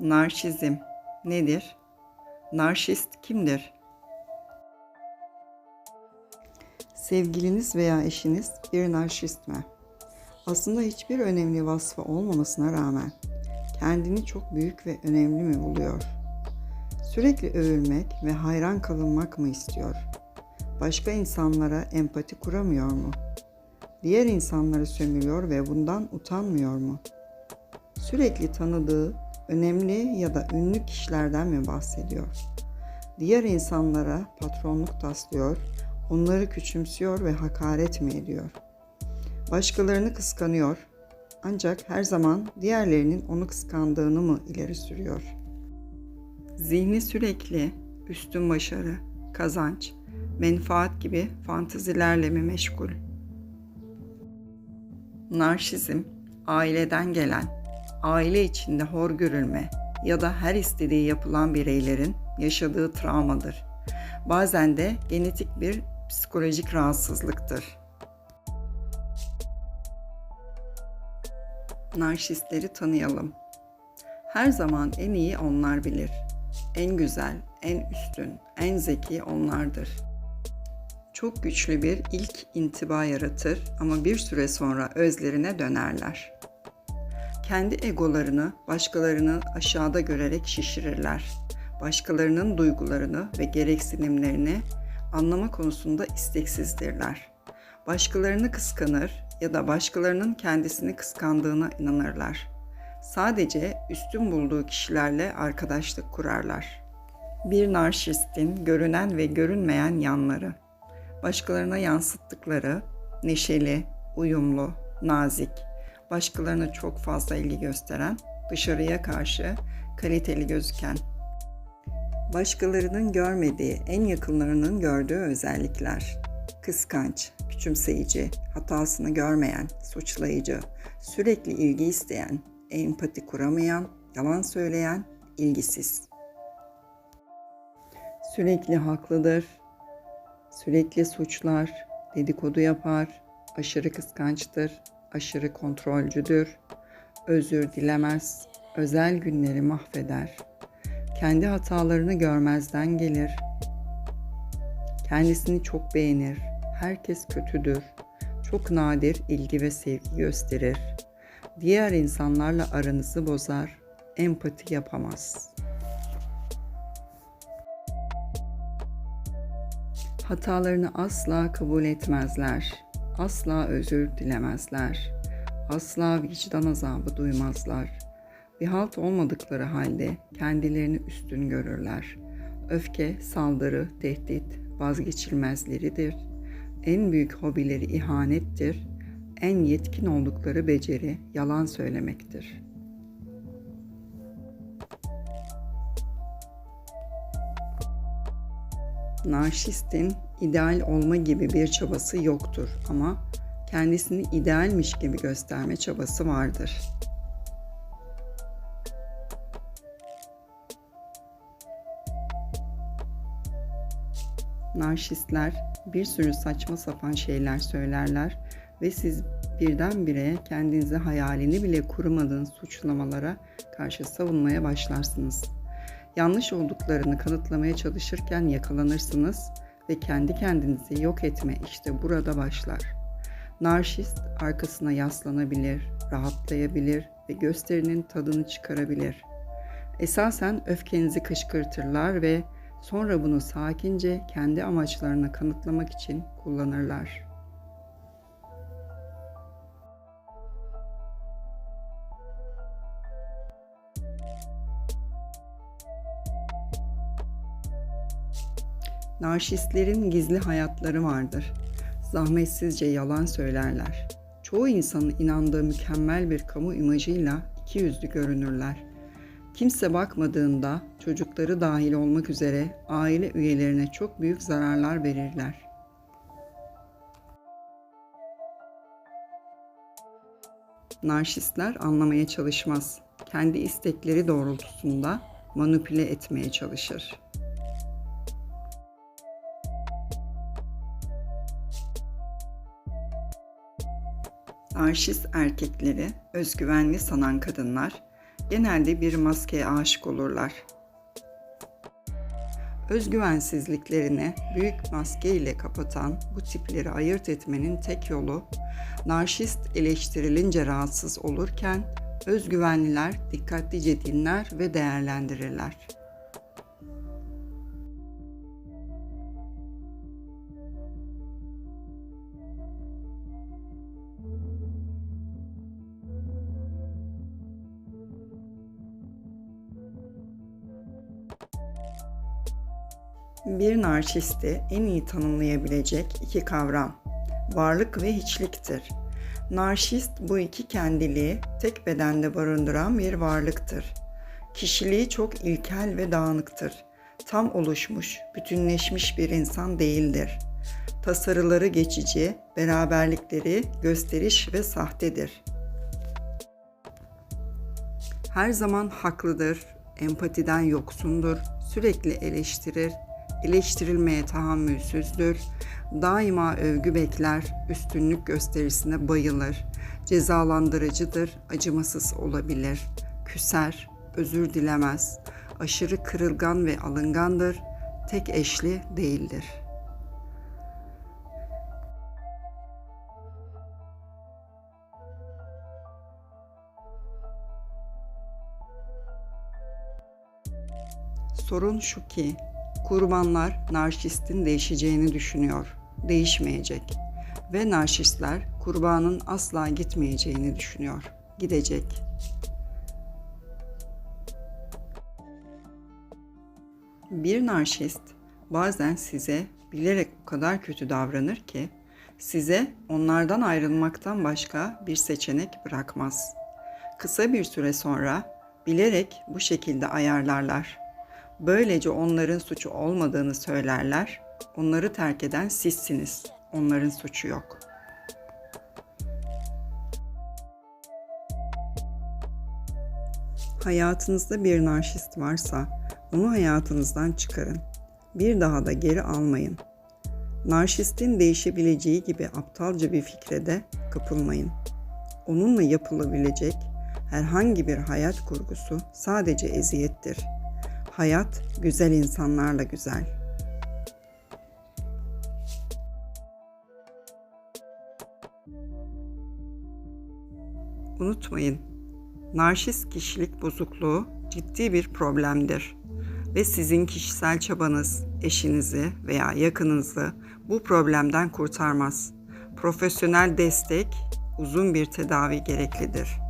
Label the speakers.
Speaker 1: Narşizm nedir? Narşist kimdir? Sevgiliniz veya eşiniz bir narşist mi? Aslında hiçbir önemli vasfı olmamasına rağmen kendini çok büyük ve önemli mi buluyor? Sürekli övülmek ve hayran kalınmak mı istiyor? Başka insanlara empati kuramıyor mu? Diğer insanları sömürüyor ve bundan utanmıyor mu? Sürekli tanıdığı önemli ya da ünlü kişilerden mi bahsediyor? Diğer insanlara patronluk taslıyor, onları küçümsüyor ve hakaret mi ediyor? Başkalarını kıskanıyor ancak her zaman diğerlerinin onu kıskandığını mı ileri sürüyor? Zihni sürekli üstün başarı, kazanç, menfaat gibi fantazilerle mi meşgul? Narşizm, aileden gelen, aile içinde hor görülme ya da her istediği yapılan bireylerin yaşadığı travmadır. Bazen de genetik bir psikolojik rahatsızlıktır. Narşistleri tanıyalım. Her zaman en iyi onlar bilir. En güzel, en üstün, en zeki onlardır. Çok güçlü bir ilk intiba yaratır ama bir süre sonra özlerine dönerler. Kendi egolarını başkalarını aşağıda görerek şişirirler. Başkalarının duygularını ve gereksinimlerini anlama konusunda isteksizdirler. Başkalarını kıskanır ya da başkalarının kendisini kıskandığına inanırlar. Sadece üstün bulduğu kişilerle arkadaşlık kurarlar. Bir narşistin görünen ve görünmeyen yanları. Başkalarına yansıttıkları neşeli, uyumlu, nazik, başkalarına çok fazla ilgi gösteren, dışarıya karşı kaliteli gözüken. Başkalarının görmediği, en yakınlarının gördüğü özellikler. Kıskanç, küçümseyici, hatasını görmeyen, suçlayıcı, sürekli ilgi isteyen, empati kuramayan, yalan söyleyen, ilgisiz. Sürekli haklıdır, sürekli suçlar, dedikodu yapar, aşırı kıskançtır, aşırı kontrolcüdür, özür dilemez, özel günleri mahveder, kendi hatalarını görmezden gelir, kendisini çok beğenir, herkes kötüdür, çok nadir ilgi ve sevgi gösterir, diğer insanlarla aranızı bozar, empati yapamaz. Hatalarını asla kabul etmezler, asla özür dilemezler, asla vicdan azabı duymazlar. Bir halt olmadıkları halde kendilerini üstün görürler. Öfke, saldırı, tehdit vazgeçilmezleridir. En büyük hobileri ihanettir. En yetkin oldukları beceri yalan söylemektir. Narşistin ideal olma gibi bir çabası yoktur ama kendisini idealmiş gibi gösterme çabası vardır. Narşistler bir sürü saçma sapan şeyler söylerler ve siz birdenbire kendinizi hayalini bile kurmadığınız suçlamalara karşı savunmaya başlarsınız. Yanlış olduklarını kanıtlamaya çalışırken yakalanırsınız ve kendi kendinizi yok etme işte burada başlar. Narşist arkasına yaslanabilir, rahatlayabilir ve gösterinin tadını çıkarabilir. Esasen öfkenizi kışkırtırlar ve sonra bunu sakince kendi amaçlarını kanıtlamak için kullanırlar. Narşistlerin gizli hayatları vardır. Zahmetsizce yalan söylerler. Çoğu insanın inandığı mükemmel bir kamu imajıyla iki yüzlü görünürler. Kimse bakmadığında çocukları dahil olmak üzere aile üyelerine çok büyük zararlar verirler. Narşistler anlamaya çalışmaz. Kendi istekleri doğrultusunda manipüle etmeye çalışır. Narşist erkekleri özgüvenli sanan kadınlar genelde bir maskeye aşık olurlar. Özgüvensizliklerini büyük maske ile kapatan bu tipleri ayırt etmenin tek yolu narşist eleştirilince rahatsız olurken özgüvenliler dikkatlice dinler ve değerlendirirler. Bir narşisti en iyi tanımlayabilecek iki kavram, varlık ve hiçliktir. Narşist bu iki kendiliği tek bedende barındıran bir varlıktır. Kişiliği çok ilkel ve dağınıktır. Tam oluşmuş, bütünleşmiş bir insan değildir. Tasarıları geçici, beraberlikleri gösteriş ve sahtedir. Her zaman haklıdır, empatiden yoksundur, sürekli eleştirir, eleştirilmeye tahammülsüzdür, daima övgü bekler, üstünlük gösterisine bayılır, cezalandırıcıdır, acımasız olabilir, küser, özür dilemez, aşırı kırılgan ve alıngandır, tek eşli değildir. Sorun şu ki kurbanlar narşistin değişeceğini düşünüyor. Değişmeyecek. Ve narşistler kurbanın asla gitmeyeceğini düşünüyor. Gidecek. Bir narşist bazen size bilerek o kadar kötü davranır ki size onlardan ayrılmaktan başka bir seçenek bırakmaz. Kısa bir süre sonra bilerek bu şekilde ayarlarlar. Böylece onların suçu olmadığını söylerler. Onları terk eden sizsiniz. Onların suçu yok. Hayatınızda bir narşist varsa onu hayatınızdan çıkarın. Bir daha da geri almayın. Narşistin değişebileceği gibi aptalca bir fikre de kapılmayın. Onunla yapılabilecek herhangi bir hayat kurgusu sadece eziyettir. Hayat güzel insanlarla güzel. Unutmayın, narşist kişilik bozukluğu ciddi bir problemdir ve sizin kişisel çabanız eşinizi veya yakınınızı bu problemden kurtarmaz. Profesyonel destek, uzun bir tedavi gereklidir.